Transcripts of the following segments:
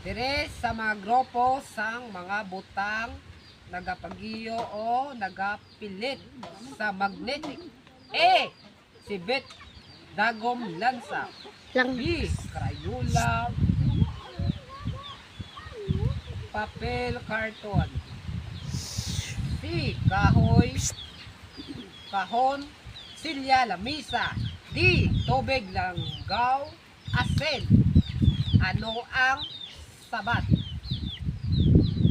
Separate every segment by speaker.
Speaker 1: Dire sa mga grupo sang mga butang nagapagiyo o nagapilit sa magnetic. A. Sibit dagom lansa.
Speaker 2: Lang.
Speaker 1: B. Crayola. Papel karton. C. Kahoy. Kahon. Silya lamisa. D. Tubig langgaw. Asin. Ano ang sabat?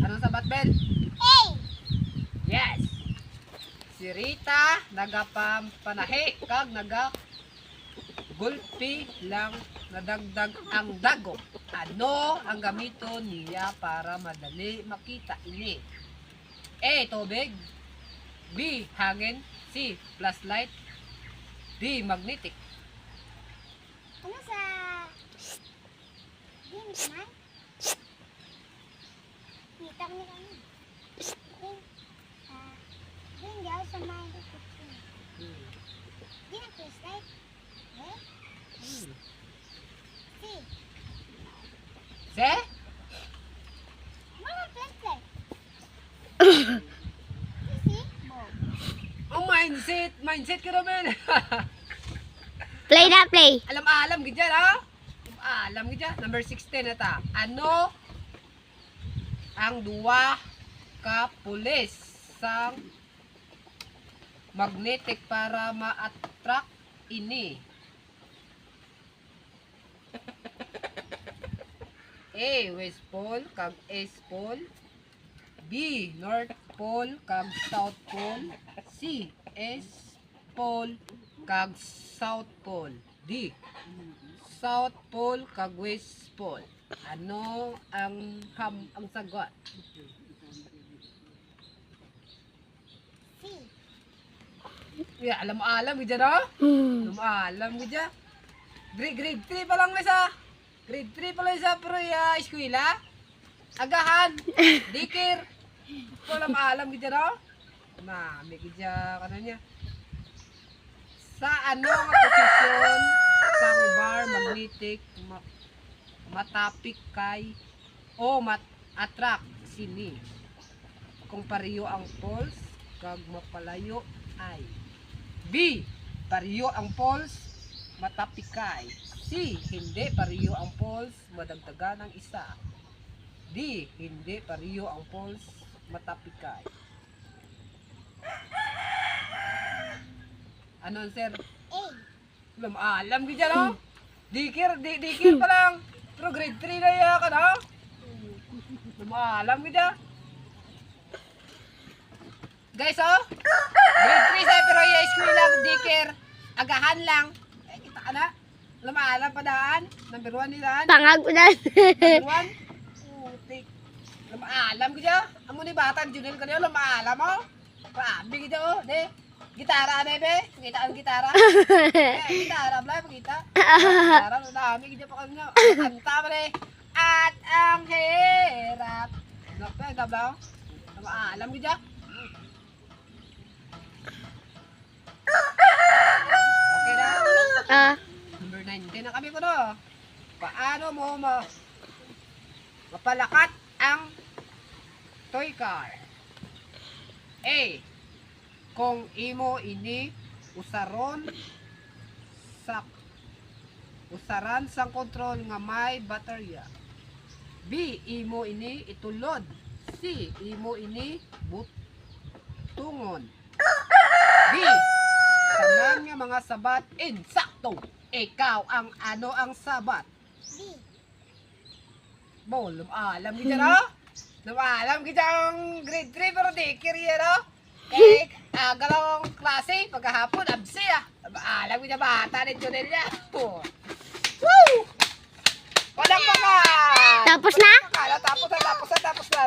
Speaker 1: Anong sabat, Bel?
Speaker 2: A.
Speaker 1: Yes. Si Rita nagapamanahi kag naga gulpi lang nadagdag ang dago. Ano ang gamiton niya para madali makita ini? A. Tubig B. Hangin C. Flashlight D. Magnetic
Speaker 2: Ano sa... Din naman? Kita mo kami. Din. Ah, din daw sa mga kukutin.
Speaker 1: Hmm.
Speaker 2: Di na flashlight. Eh?
Speaker 1: Hmm.
Speaker 2: Si.
Speaker 1: Se?
Speaker 2: Mga flashlight. Si, si. Bo.
Speaker 1: Ang mindset, mindset ka naman.
Speaker 2: Play na play.
Speaker 1: Alam-alam gid yan, ha? Alam yan. Number 16 na ta. Ano ang duwa ka pulis sang magnetic para ma-attract ini? A. West Pole kag East Pole. B. North Pole kag South Pole. C. East Pole kag South Pole. D. South Pole kag West Pole. Ano ang ham ang sagot?
Speaker 2: Si.
Speaker 1: Yeah, alam alam gid no? Alam alam gid ya. Grade grade 3 pa lang na sa. Grade 3 pa lang sa pero ya eskwela. Agahan. Dikir. Ko alam alam gid no? Na, may gid ya kananya. Sa ano nga posisyon sang bar magnetic ma- matapik kay o mat attract sini kung pariyo ang poles kag mapalayo ay B. Pariyo ang poles matapikay C. Hindi pariyo ang poles madagdagan ng isa D. Hindi pariyo ang poles matapikay Ano sir? Alam, alam ko dyan, oh. Dikir, di, dikir pa lang. Pero grade 3 na yan ka na. Alam, alam ko dyan. Guys, oh. Grade 3 sa pero yung school lang, dikir. Agahan lang. Eh, kita ka na. Alam, alam pa daan. Number 1 nilaan.
Speaker 2: Pangag ko na.
Speaker 1: Number 1. Putik. Alam, alam ko dyan. Amo ni batan, Junel ka niya. Alam, alam mo. Pabi ka dyan, oh. De. Gitara na, be. Kita ang gitara. Eh, gitara, blay, pakita. Gitara, dami kita pa kanya. Kanta rin. At ang hirap. Nape, gablaw. Alam ko dyan. Okay na.
Speaker 2: Ah.
Speaker 1: Number 19 na kami ko no. Paano mo ma mapalakat ang toy car? A. Kung imo ini usaron sa usaran sang kontrol nga may baterya. B. Imo ini itulod. C. Imo ini butungon. D. Tanan nga mga sabat insakto. Ikaw ang ano ang sabat?
Speaker 2: B.
Speaker 1: Bo, alam kita no? Lumalam kita ang grade 3 pero di kiriya no? Eh, uh, galawang klase, pagkahapon, absi ah. Alam kita bata ni Jonel niya. Oh. Woo! Walang mga!
Speaker 2: Tapos na?
Speaker 1: Kala, tapos na, tapos na, tapos na.